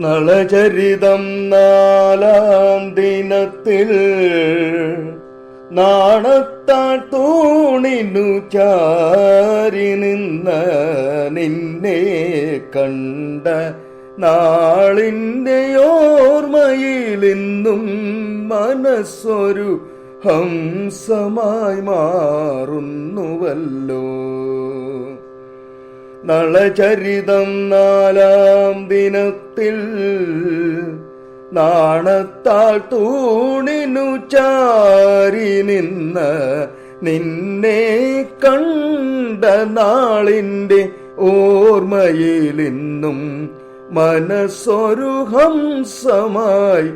നളചരിതം നാലാം ദിനത്തിൽ നാണത്താൽ തൂണിനു ചാരി നിന്ന നിന്നെ കണ്ട നാളിന്റെ ഓർമ്മയിലിന്നും മനസ്സൊരു ഹംസമായി മാറുന്നുവല്ലോ. നളചരിതം നാലാം ദിനത്തിൽ നാണത്താൽ തൂണിനു ചാരി നിന്ന നിന്നെ കണ്ട നാളിന്റെ ഓർമ്മയിലിന്നും മനസ്സൊരു ഹംസമായി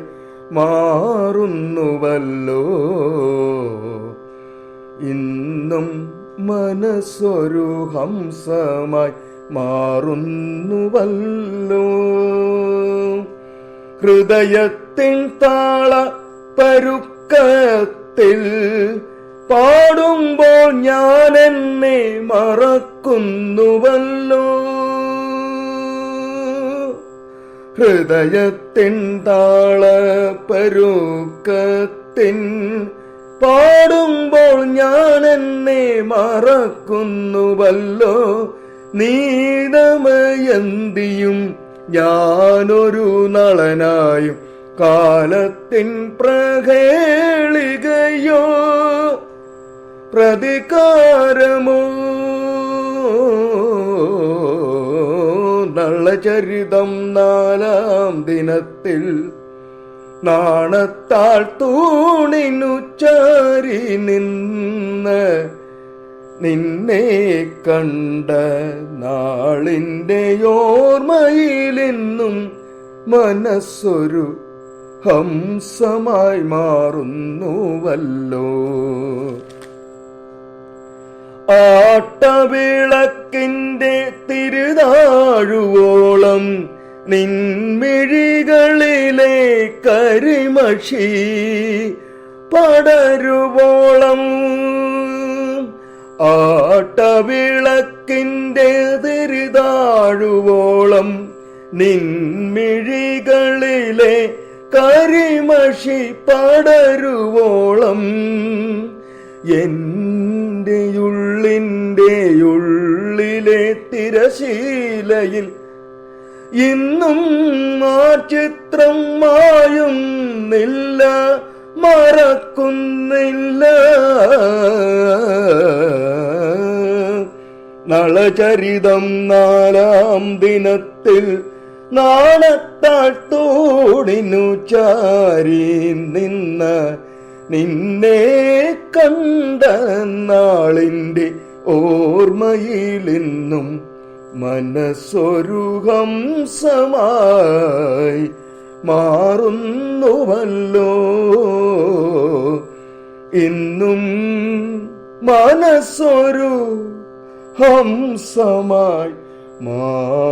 മാറുന്നുവല്ലോ. ഇന്നും മനസ്സൊരു ഹംസമായി മാറുന്നുവല്ലോ. ഹൃദയത്തിൻ താള പരുക്കത്തിൽ പാടുമ്പോൾ ഞാൻ എന്നെ മറക്കുന്നുവല്ലോ. ഹൃദയത്തിൻ താള പരുക്കത്തിൻ പാടുമ്പോൾ ഞാൻ എന്നെ മറക്കുന്നുവല്ലോ. നീതമയന്തിയും ഞാനൊരു നളനായും കാലത്തിൻ പ്രഹേളികയോ. പ്രതികാരമോ? നളചരിതം നാലാം ദിനത്തിൽ നാണത്താൽ തൂണിനു ചാരി നിന്ന് നിന്നെ കണ്ട നാളിന്റെ ഓർമ്മയിലെന്നും മനസ്സൊരു ഹംസമായി മാറുന്നുവല്ലോ. ആട്ടവിളക്കിന്റെ തിരുതാഴുവോളം നിൻമിഴികളിലെ കരിമഷി പടരുവോളം. ആട്ടവിളക്കിന്റെ തിരിതാഴുവോളം നിൻമിഴികളിലെ കരിമഷി പടരുവോളം. എന്റെ ഉള്ളിന്റെ ഉള്ളിലെ തിരശീലയിൽ ഇന്നും ആ ചിത്രം മായുന്നില്ല മറക്കുന്നില്ല. നളചരിതം നാലാം ദിനത്തിൽ നാണത്താട്ടോടിനു ചാരി നിന്ന നിന്നെ കണ്ട നാളിന്റെ ഓർമ്മയിലിന്നും മനസ്സൊരു സമായി മാറുന്നുവല്ലോ. ഇന്നും മനസ്സൊരു ഹംസമായി മാറുന്നുവല്ലോ.